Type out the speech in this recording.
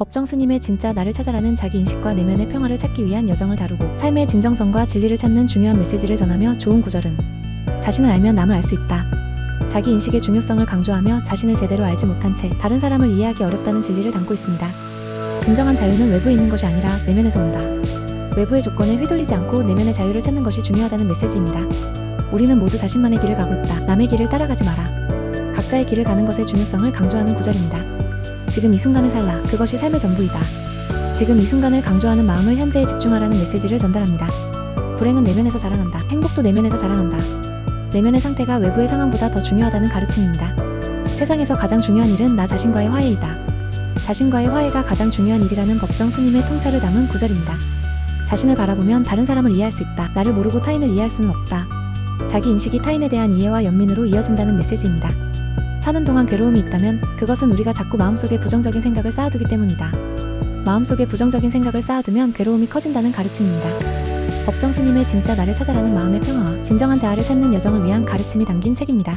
법정 스님의 진짜 나를 찾아라는 자기 인식과 내면의 평화를 찾기 위한 여정을 다루고 삶의 진정성과 진리를 찾는 중요한 메시지를 전하며 좋은 구절은 자신을 알면 남을 알 수 있다. 자기 인식의 중요성을 강조하며 자신을 제대로 알지 못한 채 다른 사람을 이해하기 어렵다는 진리를 담고 있습니다. 진정한 자유는 외부에 있는 것이 아니라 내면에서 온다. 외부의 조건에 휘둘리지 않고 내면의 자유를 찾는 것이 중요하다는 메시지입니다. 우리는 모두 자신만의 길을 가고 있다. 남의 길을 따라가지 마라. 각자의 길을 가는 것의 중요성을 강조하는 구절입니다. 지금 이 순간을 살라. 그것이 삶의 전부이다. 지금 이 순간을 강조하는 마음을 현재에 집중하라는 메시지를 전달합니다. 불행은 내면에서 자라난다. 행복도 내면에서 자라난다. 내면의 상태가 외부의 상황보다 더 중요하다는 가르침입니다. 세상에서 가장 중요한 일은 나 자신과의 화해이다. 자신과의 화해가 가장 중요한 일이라는 법정 스님의 통찰을 담은 구절입니다. 자신을 바라보면 다른 사람을 이해할 수 있다. 나를 모르고 타인을 이해할 수는 없다. 자기 인식이 타인에 대한 이해와 연민으로 이어진다는 메시지입니다. 사는 동안 괴로움이 있다면 그것은 우리가 자꾸 마음속에 부정적인 생각을 쌓아두기 때문이다. 마음속에 부정적인 생각을 쌓아두면 괴로움이 커진다는 가르침입니다. 법정 스님의 진짜 나를 찾아라는 마음의 평화와 진정한 자아를 찾는 여정을 위한 가르침이 담긴 책입니다.